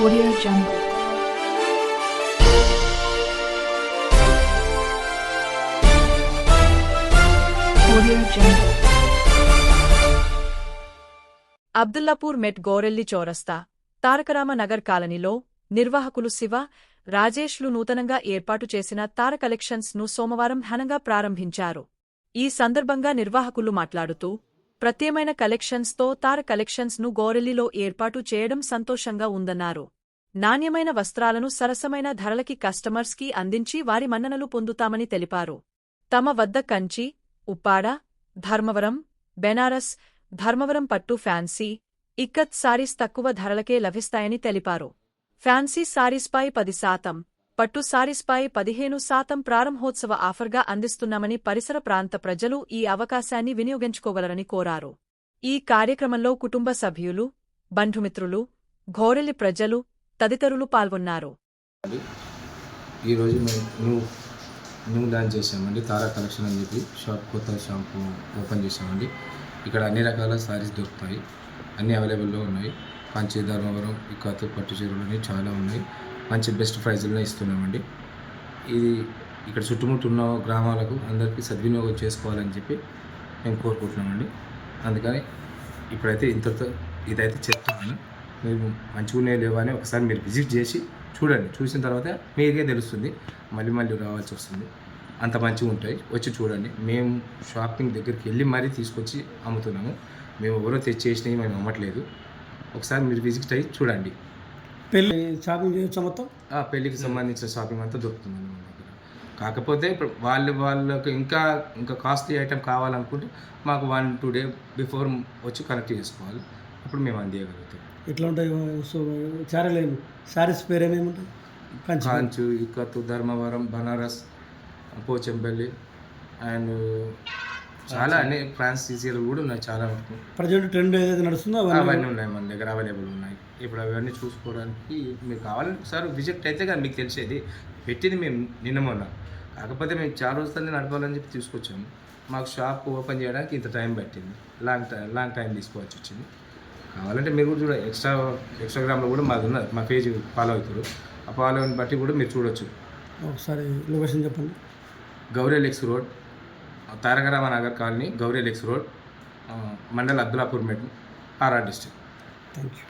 Audio Jungle. Audio Jungle. Abdullapur మెట్ గోరెల్లి చౌరస్తా తారకరామ నగర్ కాలనీలో నిర్వాహకులు శివ రాజేష్లు నూతనంగా ఏర్పాటు చేసిన తార కలెక్షన్స్ను సోమవారం ఘనంగా ప్రారంభించారు ఈ సందర్భంగా నిర్వాహకులు మాట్లాడుతూ ప్రత్యేమైన కలెక్షన్స్తో తార కలెక్షన్స్ను గోరెల్లిలో ఏర్పాటు చేయడం సంతోషంగా ఉందన్నారు. నాణ్యమైన వస్త్రాలను సరసమైన ధరలకి కస్టమర్స్కి అందించి వారి మన్ననలు పొందుతామని తెలిపారు. తమ వద్ద కంచి ఉప్పాడ ధర్మవరం బెనారస్ ధర్మవరం పట్టు ఫ్యాన్సీ ఇక్కత్ సారీస్ తక్కువ ధరలకే లభిస్తాయని తెలిపారు. ఫ్యాన్సీ సారీస్పై పది శాతం పట్టు సారీస్పై పదిహేను శాతం ప్రారంభోత్సవ ఆఫర్గా అందిస్తున్నామని పరిసర ప్రాంత ప్రజలు ఈ అవకాశాన్ని వినియోగించుకోగలరని కోరారు. ఈ కార్యక్రమంలో కుటుంబ సభ్యులు బంధుమిత్రులు ఘోరెల్లి ప్రజలు తదితరులు పాల్గొన్నారు. ఈరోజు న్యూ న్యూ లాంచ్ చేసామండి తారా కలెక్షన్ అని చెప్పి షాప్ కొత్త షాప్ ఓపెన్ చేసామండి ఇక్కడ అన్ని రకాల సారీస్ దొరుకుతాయి అన్నీ అవైలబుల్లో ఉన్నాయి. పంచి ధర్మవరం ఇక్కత్ పట్టు చీరలు అనేవి చాలా ఉన్నాయి. మంచి బెస్ట్ ప్రైజ్లో ఇస్తున్నామండి. ఇది ఇక్కడ చుట్టుముట్టు ఉన్న గ్రామాలకు అందరికీ సద్వినియోగం చేసుకోవాలని చెప్పి మేము కోరుకుంటున్నామండి. అందుకని ఇప్పుడైతే ఇంతతో ఇదైతే చెప్తున్నాను. మీరు మంచిగానే లేవా అని ఒకసారి మీరు విజిట్ చేసి చూడండి. చూసిన తర్వాత మీకే తెలుస్తుంది. మళ్ళీ మళ్ళీ రావాల్సి వస్తుంది. అంత మంచిగా ఉంటాయి. వచ్చి చూడండి. మేము షాపింగ్ దగ్గరికి వెళ్ళి మరీ తీసుకొచ్చి అమ్ముతున్నాము. మేము ఎవరో తెచ్చేసినవి మేము అమ్మట్లేదు. ఒకసారి మీరు విజిట్ అయ్యి చూడండి. పెళ్ళి షాపింగ్ చేయొచ్చా మొత్తం? ఆ పెళ్ళికి సంబంధించిన షాపింగ్ అంతా మన దగ్గర కాకపోతే ఇప్పుడు వాళ్ళు వాళ్ళకి ఇంకా ఇంకా కాస్ట్లీ ఐటెం కావాలనుకుంటే మాకు వన్ టూ డే బిఫోర్ వచ్చి కనెక్ట్ చేసుకోవాలి. అప్పుడు మేము అందియగలుగుతాం. ఎట్లా ఉంటాయి? సో చారలు శారీస్ పేరు ఏమేమి ఉంటాయి కాంచు ఇక్కత్తు ధర్మవరం బనారస్ పోచంపల్లి అండ్ చాలా అన్ని ఫ్రాన్స్ సీసీలు కూడా ఉన్నాయి చాలా వరకు. ప్రజెంట్ ట్రెండ్ ఏదైతే నడుస్తుందో అవన్నీ ఉన్నాయి మన దగ్గర అవైలబుల్ ఉన్నాయి. ఇప్పుడు అవన్నీ చూసుకోవడానికి మీకు కావాలంటే ఒకసారి విజిట్ అయితే కానీ మీకు తెలిసేది. పెట్టింది మేము నిన్న మొన్న. కాకపోతే మేము చాలా రోజులన్నీ నడపాలని చెప్పి తీసుకొచ్చాము. మాకు షాప్ ఓపెన్ చేయడానికి ఇంత టైం పట్టింది. లాంగ్ టైం లాంగ్ టైం తీసుకోవాల్సి వచ్చింది. కావాలంటే మీరు కూడా చూడండి. ఎక్స్ట్రా ఎక్స్టాగ్రామ్లో కూడా మాది ఉన్నది మా పేజ్ ఫాలో అవుతారు. ఆ ఫాలోని బట్టి కూడా మీరు చూడొచ్చు. ఒకసారి లొకేషన్ చెప్పండి. Gowri road. Tarakarama Nagar colony Gauri లెక్స్ road mandal Abdullapur Met RR district thank you